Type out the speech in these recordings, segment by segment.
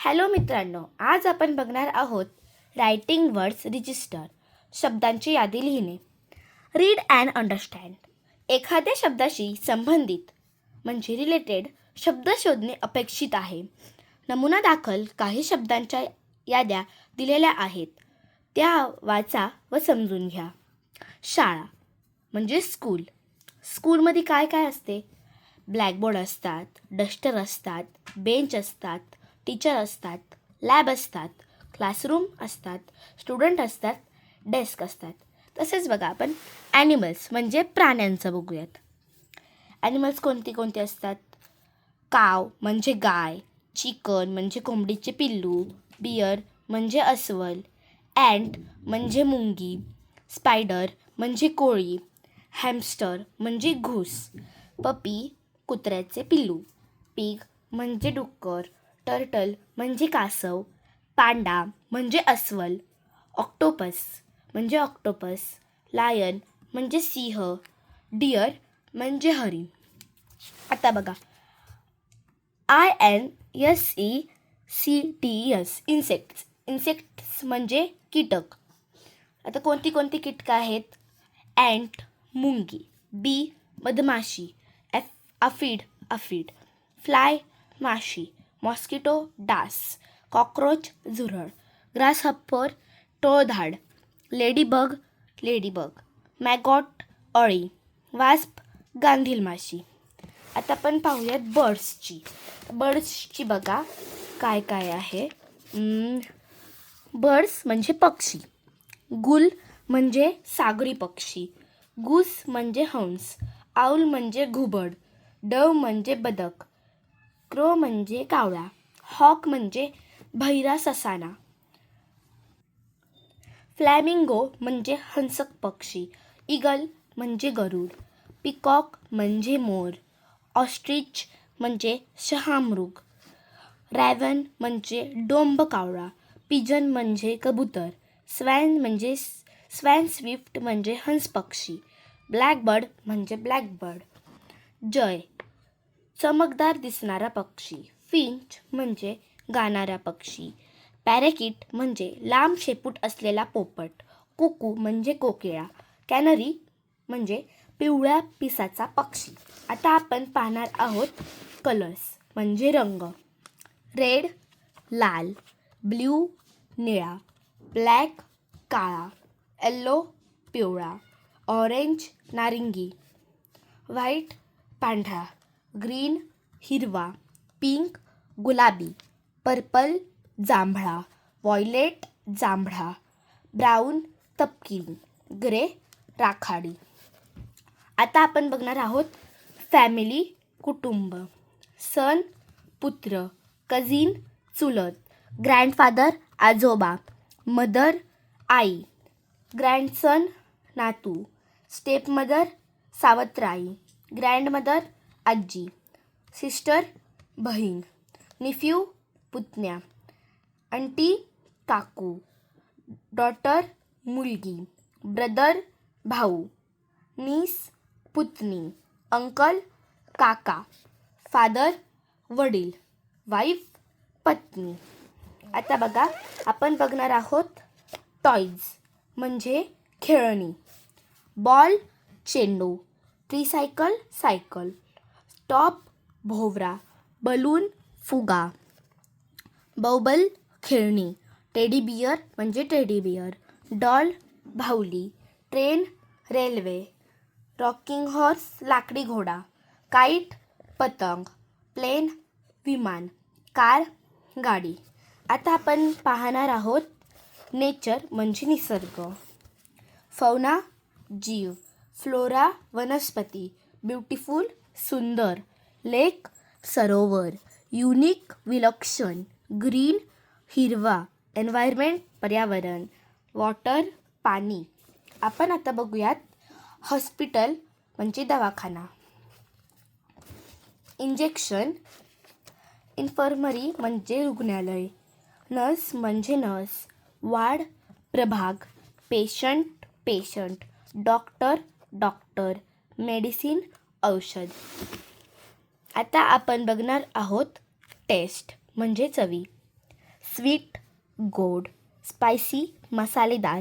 Hello मित्रांनो आज आपण बघणार आहोत रायटिंग वर्ड्स रजिस्टर शब्दांची यादी लिहिणे. रीड अँड अंडरस्टँड एखाद्या शब्दाशी संबंधित म्हणजे रिलेटेड शब्द शोधणे अपेक्षित आहे. नमुना दाखल काही शब्दांच्या याद्या दिलेल्या आहेत त्या वाचा व समजून घ्या. शाळा म्हणजे स्कूल स्कूलमध्ये काय काय असते? ब्लॅकबोर्ड असतात डस्टर असतात बेंच असतात टीचर असतात लॅब असतात क्लासरूम असतात स्टुडंट असतात डेस्क असतात. तसेच बघा आपण ॲनिमल्स म्हणजे प्राण्यांचं बघूयात. ॲनिमल्स कोणती कोणती असतात? काव म्हणजे गाय चिकन म्हणजे कोंबडीचे पिल्लू बियर म्हणजे अस्वल अँट म्हणजे मुंगी स्पायडर म्हणजे कोळी हॅमस्टर म्हणजे घूस पपी कुत्र्याचे पिल्लू पीग म्हणजे डुक्कर टर्टल म्हणजे कासव, पांडा म्हणजे अस्वल, ऑक्टोपस म्हणजे ऑक्टोपस, लायन म्हणजे सिंह डिअर म्हणजे हरिण आता बघा. I N S E C T S insects insects म्हणजे कीटक. आता कोणती कोणती कीटकं आहेत? अँट मुंगी. बी मधमाशी एफ़ अफीड अफीड. फ्लाय माशी. मॉस्किटो डास कॉक्रोच झुरळ ग्रासहप्पर टोळधाड लेडीबग लेडीबग मॅगॉट अळी वास्प गांधील माशी आता आपण पाहूयात बर्ड्सची. बर्ड्सची बघा काय काय आहे. बर्ड्स म्हणजे पक्षी. गुल म्हणजे सागरी पक्षी. गूस म्हणजे हंस. आऊल म्हणजे घुबड. डव म्हणजे बदक. क्रो म्हणजे कावळा, हॉक म्हणजे भैरा ससाना. फ्लॅमिंगो म्हणजे हंसक पक्षी, इगल म्हणजे गरुड, पिकॉक म्हणजे मोर, ऑस्ट्रिच म्हणजे शहामृग, रॅवन म्हणजे डोंब कावळा, पिजन म्हणजे कबूतर, स्वॅन म्हणजे स्वॅन स्विफ्ट म्हणजे हंस पक्षी, ब्लॅकबर्ड म्हणजे ब्लॅकबर्ड. जय. चमकदार दिसणारा पक्षी. फिंच म्हणजे गाणारा पक्षी. पॅरेकिट म्हणजे लांब शेपूट असलेला पोपट. कुकू म्हणजे कोकिळा. कॅनरी म्हणजे पिवळ्या पिसाचा पक्षी. आता आपण पाहणार आहोत कलर्स म्हणजे रंग. रेड लाल ब्ल्यू निळा ब्लॅक काळा येल्लो पिवळा ऑरेंज नारिंगी व्हाईट पांढरा. ग्रीन हिरवा पिंक गुलाबी पर्पल जांभळा वॉयलेट जांभळा ब्राऊन तपकिरी ग्रे राखाडी. आता आपण बघणार आहोत फॅमिली कुटुंब. सन पुत्र कझिन चुलत. ग्रँडफादर आजोबा. मदर आई. ग्रँडसन नातू. स्टेपमदर सावत्राई. ग्रँडमदर आजी सिस्टर बहीण निफ्यू पुतण्या अंटी काकू डॉटर मुलगी ब्रदर भाऊ नीस पुतणी अंकल काका फादर वडील वाईफ पत्नी. आता बघा आपण बघणार आहोत टॉईज म्हणजे खेळणी. बॉल चेंडू ट्रिसायकल सायकल. टॉप भोवरा बलून फुगा बौबल खेळणी टेडी बियर म्हणजे टेडी बियर डॉल भावली ट्रेन रेल्वे रॉकिंग हॉर्स लाकडी घोडा काईट पतंग प्लेन विमान कार गाडी. आता आपण पाहणार आहोत नेचर म्हणजे निसर्ग. फौना जीव. फ्लोरा वनस्पती. ब्युटिफुल सुंदर. लेक सरोवर. युनिक विलक्षण. ग्रीन हिरवा. एन्व्हायरमेंट पर्यावरण. वॉटर पाणी. आपण आता बघूयात हॉस्पिटल म्हणजे दवाखाना. इंजेक्शन इन्फर्मरी म्हणजे रुग्णालय. नर्स म्हणजे नर्स वार्ड प्रभाग. Patient patient doctor doctor medicine औषध. आता आपण बघणार आहोत टेस्ट म्हणजे चवी. स्वीट गोड स्पायसी मसालेदार.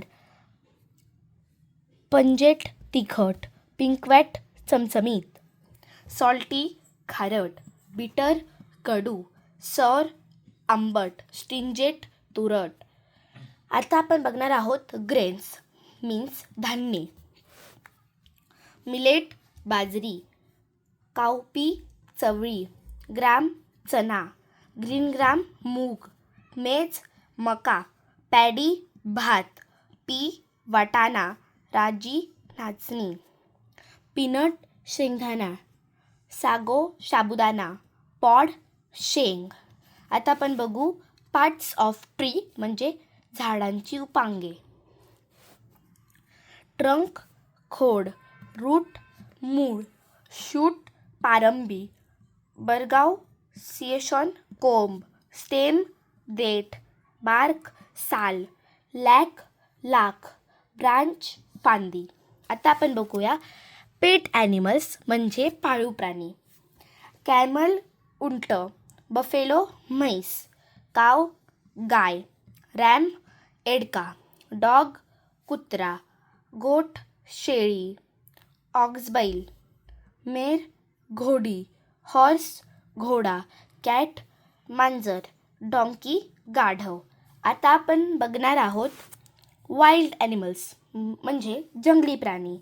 पंजेट तिखट पिंकवॅट चमचमीत. सॉल्टी खारट बिटर कडू सॉर आंबट स्टिंजेट तुरट. आता आपण बघणार आहोत ग्रेन्स मीन्स धान्ये. मिलेट बाजरी काउपी चवळी. ग्राम चना ग्रीन ग्राम मूग. मेज मका. पॅडी भात. पी वाटाणा. राजी नाचणी. पीनट शेंगदाणा. सागो साबुदाणा पॉड शेंग. आता आपण बघू पार्ट्स ऑफ ट्री म्हणजे झाडांची उपांगे. ट्रंक खोड. रूट मूळ. शूट पारंबी बरगाव सिएशॉन कोंब स्टेम देठ बार्क साल लॅक लाख ब्रांच फांदी आता आपण बघूया पेट ॲनिमल्स म्हणजे पाळीव प्राणी. कॅमल उंट बफेलो म्हैस काव गाय रॅम एडका डॉग कुत्रा गोट शेळी ऑक्सबैल मेर घोडी हॉर्स घोडा कॅट मांजर डॉंकी गाढव. आता आपण बघणार आहोत वाईल्ड ॲनिमल्स म्हणजे जंगली प्राणी.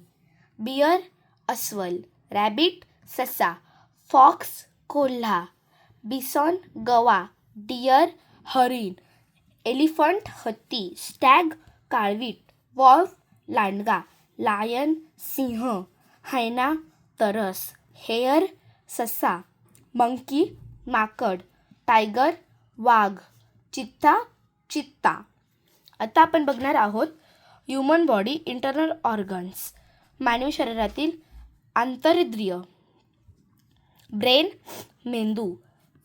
बियर, अस्वल रॅबिट ससा फॉक्स कोल्हा, बिसॉन, गवा डियर हरिण एलिफंट हत्ती स्टॅग काळवीट वॉल्फ लांडगा लायन सिंह हैना तरस. हेअर ससा मंकी माकड टायगर वाघ चित्ता चित्ता. आता आपण बघणार आहोत ह्युमन बॉडी इंटरनल ऑर्गन्स मानवी शरीरातील आंतरिद्रिय. ब्रेन मेंदू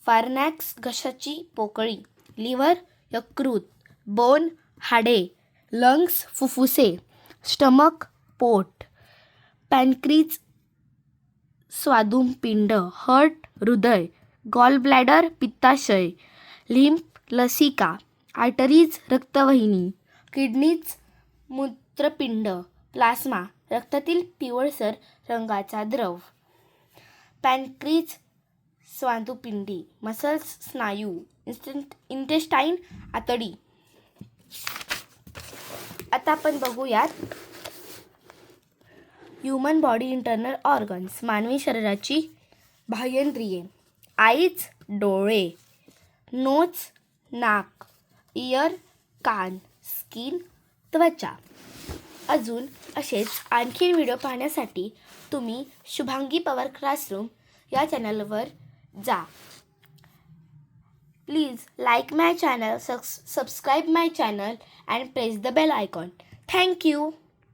फार्नॅक्स घशाची पोकळी लिव्हर यकृत बोन हाडे लंग्स फुफ्फुसे स्टमक पोट पॅनक्रीज स्वादुपिंड हर्ट हृदय गॉल ब्लॅडर पित्ताशय लिम्फ लसिका आर्टरीज रक्तवाहिनी किडनीज मूत्रपिंड प्लास्मा रक्तातील पिवळसर रंगाचा द्रव पॅनक्रीज स्वादुपिंडी मसल्स स्नायू इन्स्टंट इंटेस्टाईन आतडी. आता आपण बघूयात ह्युमन बॉडी इंटरनल ऑर्गन्स मानवी शरीराची बाह्यंद्रिये आईज डोळे नोज नाक इयर कान स्किन त्वचा. अजून असेच आणखीन व्हिडिओ पाहण्यासाठी तुम्ही शुभांगी पवार क्लासरूम या चॅनलवर जा. Please like my channel subscribe my channel and press the bell icon thank you